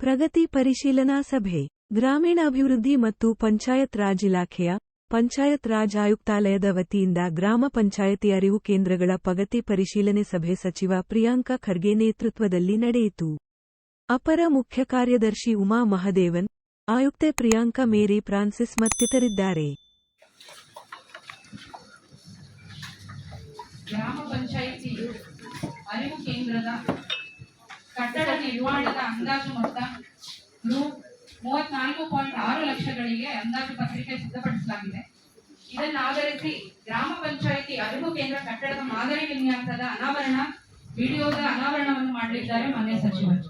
ಪ್ರಗತಿ ಪರಿಶೀಲನಾ ಸಭೆ, ಗ್ರಾಮೀಣಾಭಿವೃದ್ಧಿ ಮತ್ತು ಪಂಚಾಯತ್ ರಾಜ್ ಇಲಾಖೆಯ, ಪಂಚಾಯತ್ ರಾಜ್ ಆಯುಕ್ತಾಲಯದ ವತಿಯಿಂದ ಗ್ರಾಮ ಪಂಚಾಯತಿ ಅರಿವು ಕೇಂದ್ರಗಳ ಪ್ರಗತಿ ಪರಿಶೀಲನೆ ಸಭೆ ಸಚಿವ ಪ್ರಿಯಾಂಕ ಖರ್ಗೆ ನೇತೃತ್ವದಲ್ಲಿ ನಡೆಯಿತು. ಅಪರ ಮುಖ್ಯ ಕಾರ್ಯದರ್ಶಿ ಉಮಾ ಮಹದೇವನ್, ಆಯುಕ್ತೆ ಪ್ರಿಯಾಂಕ ಮೇರಿ ಫ್ರಾನ್ಸಿಸ್ ಮತ್ತಿತರಿದ್ದಾರೆ. ಗ್ರಾಮ ಪಂಚಾಯಿತಿಯು ಅರಿವು ಕೇಂದ್ರದ ಕಟ್ಟಡ ನಿರ್ಮಾಣದ ಅಂದಾಜು ಮೊತ್ತ ರು ಮೂವತ್ನಾಲ್ಕು ಪಾಯಿಂಟ್ ಆರು ಲಕ್ಷಗಳಿಗೆ ಅಂದಾಜು ಪತ್ರಿಕೆ ಸಿದ್ಧಪಡಿಸಲಾಗಿದೆ. ಇದನ್ನು ಆಧರಿಸಿ ಗ್ರಾಮ ಪಂಚಾಯಿತಿ ಅರಿವು ಕೇಂದ್ರ ಕಟ್ಟಡದ ಮಾದರಿ ವಿನ್ಯಾಸದ ಅನಾವರಣ, ವಿಡಿಯೋದ ಅನಾವರಣವನ್ನು ಮಾಡಲಿದ್ದಾರೆ ಮಾನ್ಯ ಸಚಿವರು